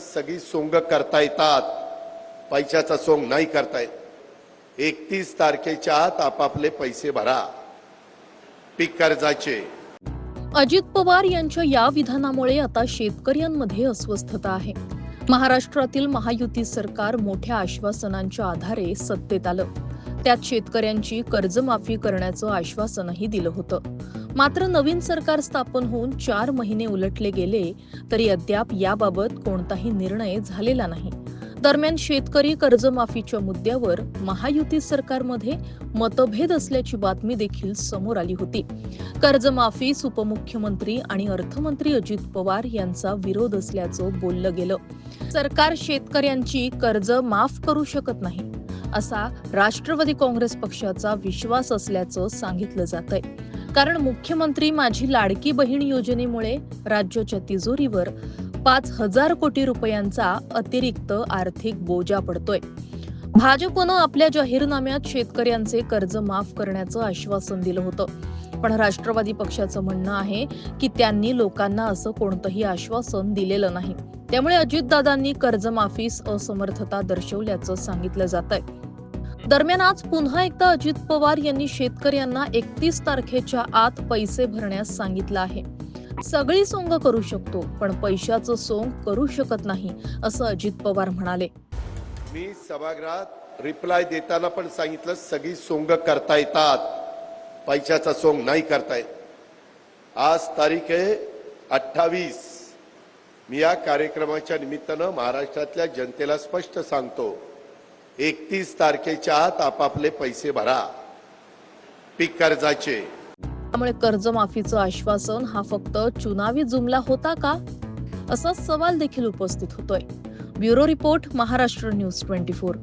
सगळी सोंग करता येतात. पैशाचा सोंग नाही करता येत. एकतीस तारखेच्या आत आपापले पैसे भरा. पीक कर्जाचे. अजित पवार यांच्या या विधानामुळे आता शेतकऱ्यांमध्ये अस्वस्थता आहे. महाराष्ट्रातील महायुती सरकार मोठ्या आश्वासनांच्या आधारे सत्तेत आलं. त्यात शेतकऱ्यांची कर्जमाफी करण्याचं आश्वासनही दिलं होतं. मात्र नवीन सरकार स्थापन होऊन चार महिने उलटले गेले तरी अद्याप याबाबत कोणताही निर्णय झालेला नाही. दरम्यान शेतकरी कर्जमाफीच्या मुद्द्यावर महायुती सरकारमध्ये मतभेद असल्याची बातमी देखील समोर आली होती. कर्जमाफीस उपमुख्यमंत्री आणि अर्थमंत्री अजित पवार यांचा विरोध असल्याचं बोललं गेलं. सरकार शेतकऱ्यांची कर्ज माफ करू शकत नाही. असा राष्ट्रवादी काँग्रेस पक्षाचा विश्वास असल्याचं सांगितलं जात आहे कारण मुख्यमंत्री माझी लाडकी बहीण योजनेमुळे राज्याच्या तिजोरीवर पाच हजार कोटी रुपयांचा अतिरिक्त आर्थिक बोजा पडतोय. भाजपनं आपल्या जाहीरनाम्यात शेतकऱ्यांचे कर्ज माफ करण्याचं आश्वासन दिलं होतं. पण राष्ट्रवादी पक्षाचं म्हणणं आहे की त्यांनी लोकांना असं कोणतंही आश्वासन दिलेलं नाही. त्यामुळे अजितदादांनी कर्जमाफीस असमर्थता दर्शवल्याचं सांगितलं जात आहे दरम्यान आज पुन्हा एकदा अजित पवार यांनी शेतकऱ्यांना एकतीस तारखेच्या आत पैसे भरण्यास सांगितलं आहे. सगळी सोंग करू शकतो पण पैशाचं सोंग करू शकत नाही असं अजित पवार म्हणाले. मी सभागृहात रिप्लाय देताना पण सांगितलं सगळी सोंग करता येतात. पैशाचा सोंग नाही करतायत आज तारीख आहे अठ्ठावीस. मी या कार्यक्रमाच्या निमित्तानं महाराष्ट्रातल्या जनतेला स्पष्ट सांगतो एकतीस तारखेच्या आत आपापले पैसे भरा. पीक कर्जाचे. त्यामुळे कर्जमाफीचं आश्वासन हा फक्त चुनावी जुमला होता का? असा सवाल देखील उपस्थित होतोय. Bureau report Maharashtra news twenty four.